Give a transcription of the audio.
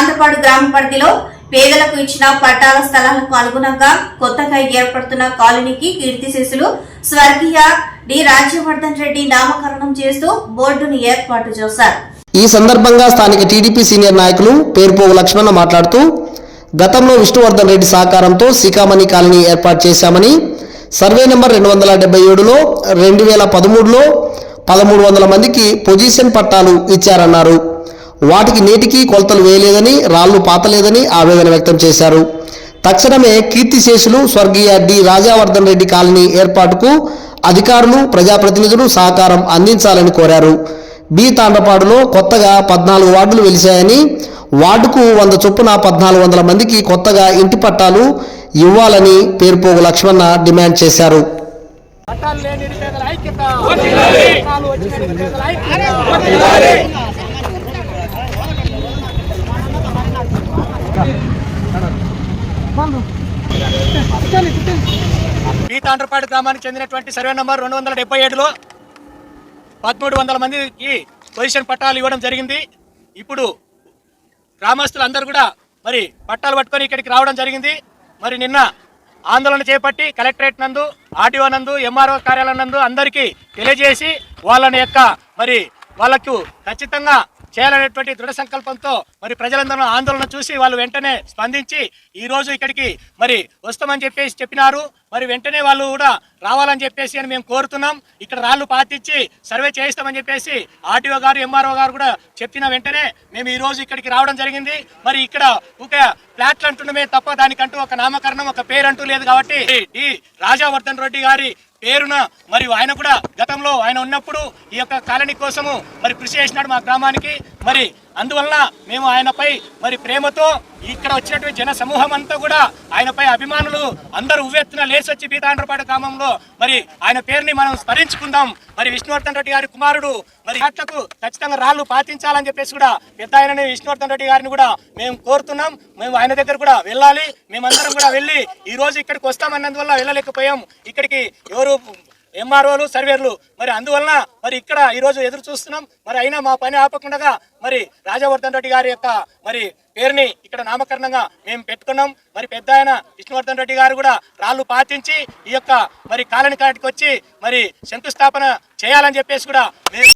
తాండ్రపాడు గ్రామ పరిధిలో పేదలకు ఇచ్చిన పట్టాల స్థలాలకు అనుగుణంగా కొత్తగా ఏర్పడుతున్న కాలనీకి కీర్తిశేషులు స్వర్గీయ డి. రాజ్యవర్ధన్ రెడ్డి నామకరణం చేస్తూ బోర్డును ఏర్పాటు చేశారు. ఈ సందర్భంగా స్థానిక టీడీపీ సీనియర్ నాయకులు పేరుపోగు లక్ష్మణ మాట్లాడుతూ గతంలో విష్ణువర్ధన్ రెడ్డి సహకారంతో సీకామణి కాలనీ ఏర్పాటు చేశామని సర్వే నెంబర్ రెండు వందల డెబ్బై ఏడులో రెండు వేల పదమూడులో పదమూడు వందల మందికి పొజిషన్ పట్టాలు ఇచ్చారన్నారు. వాటికి నేటికి కొలతలు వేయలేదని రాళ్ళు పాతలేదని ఆవేదన వ్యక్తం చేశారు. తక్షణమే కీర్తిశేషులు స్వర్గీయ డి. రాజావర్ధన్ రెడ్డి కాలనీ ఏర్పాటుకు అధికారులు ప్రజాప్రతినిధులు సహకారం అందించాలని కోరారు. బి. తాండపాడులో కొత్తగా పద్నాలుగు వార్డులు వెలిశాయని వార్డుకు వంద చొప్పున పద్నాలుగు వందల మందికి కొత్తగా ఇంటి పట్టాలు ఇవ్వాలని పేర్పోగు లక్ష్మణ డిమాండ్ చేశారు. పట్టాలు లేని నిరుపేదల ఐక్యత. పట్టాలు వచ్చిన పీతాండ్రపాడు గ్రామానికి చెందినటువంటి సర్వే నంబర్ రెండు వందల డెబ్బై ఏడులో పదమూడు వందల మందికి పొజిషన్ పట్టాలు ఇవ్వడం జరిగింది. ఇప్పుడు గ్రామస్తులందరూ కూడా మరి పట్టాలు పట్టుకొని ఇక్కడికి రావడం జరిగింది. మరి నిన్న ఆందోళన చేపట్టి కలెక్టరేట్ నందు ఆర్టీఓ నందు ఎంఆర్ఓ కార్యాలయం నందు అందరికీ తెలియజేసి వాళ్ళని యొక్క మరి వాళ్ళకు ఖచ్చితంగా చేయాలనేటువంటి దృఢ సంకల్పంతో మరి ప్రజలందరూ ఆందోళన చూసి వాళ్ళు వెంటనే స్పందించి ఈ రోజు ఇక్కడికి మరి వస్తామని చెప్పేసి చెప్పినారు. మరి వెంటనే వాళ్ళు కూడా రావాలని చెప్పేసి అని మేము కోరుతున్నాం. ఇక్కడ రాళ్ళు పాతిచ్చి సర్వే చేయిస్తామని చెప్పేసి ఆర్టీఓ గారు ఎంఆర్ఓ గారు కూడా చెప్పిన వెంటనే మేము ఈరోజు ఇక్కడికి రావడం జరిగింది. మరి ఇక్కడ ఒక ఫ్లాట్లు అంటున్నమే తప్ప దానికంటూ ఒక నామకరణం ఒక పేరు అంటూ లేదు కాబట్టి డి రాజావర్ధన్ రెడ్డి గారి పేరున మరియు ఆయన కూడా గతంలో ఆయన ఉన్నప్పుడు ఈ యొక్క కాలనీ కోసము మరి కృషి చేసినాడు మా గ్రామానికి. మరి అందువలన మేము ఆయనపై మరి ప్రేమతో ఇక్కడ వచ్చినటువంటి జన సమూహం అంతా కూడా ఆయనపై అభిమానులు అందరూ ఉవ్వెత్తున లేచి వచ్చి పీతాండ్రపాడు గ్రామంలో మరి ఆయన పేరుని మనం స్మరించుకుందాం. మరి విష్ణువర్ధన్ రెడ్డి గారి కుమారుడు మరి అట్లకు ఖచ్చితంగా రాళ్ళు పాటించాలని చెప్పేసి కూడా పెద్ద ఆయనని విష్ణువర్ధన్ రెడ్డి గారిని కూడా మేము కోరుతున్నాం. మేము ఆయన దగ్గర కూడా వెళ్ళాలి. మేమందరం కూడా వెళ్ళి ఈ రోజు ఇక్కడికి వస్తామన్నందువల్ల వెళ్ళలేకపోయాం. ఇక్కడికి ఎవరు ఎంఆర్ఓలు సర్వేర్లు. మరి అందువలన మరి ఇక్కడ ఈరోజు ఎదురు చూస్తున్నాం. మరి అయినా మా పని ఆపకుండా మరి రాజవర్ధన్ రెడ్డి గారి యొక్క మరి పేరుని ఇక్కడ నామకరణంగా మేము పెట్టుకున్నాం. మరి పెద్ద ఆయన విష్ణువర్ధన్ రెడ్డి గారు కూడా రాళ్ళు పాటించి ఈ యొక్క మరి కాలనీ కాటికి వచ్చి మరి శంకుస్థాపన చేయాలని చెప్పేసి కూడా మేము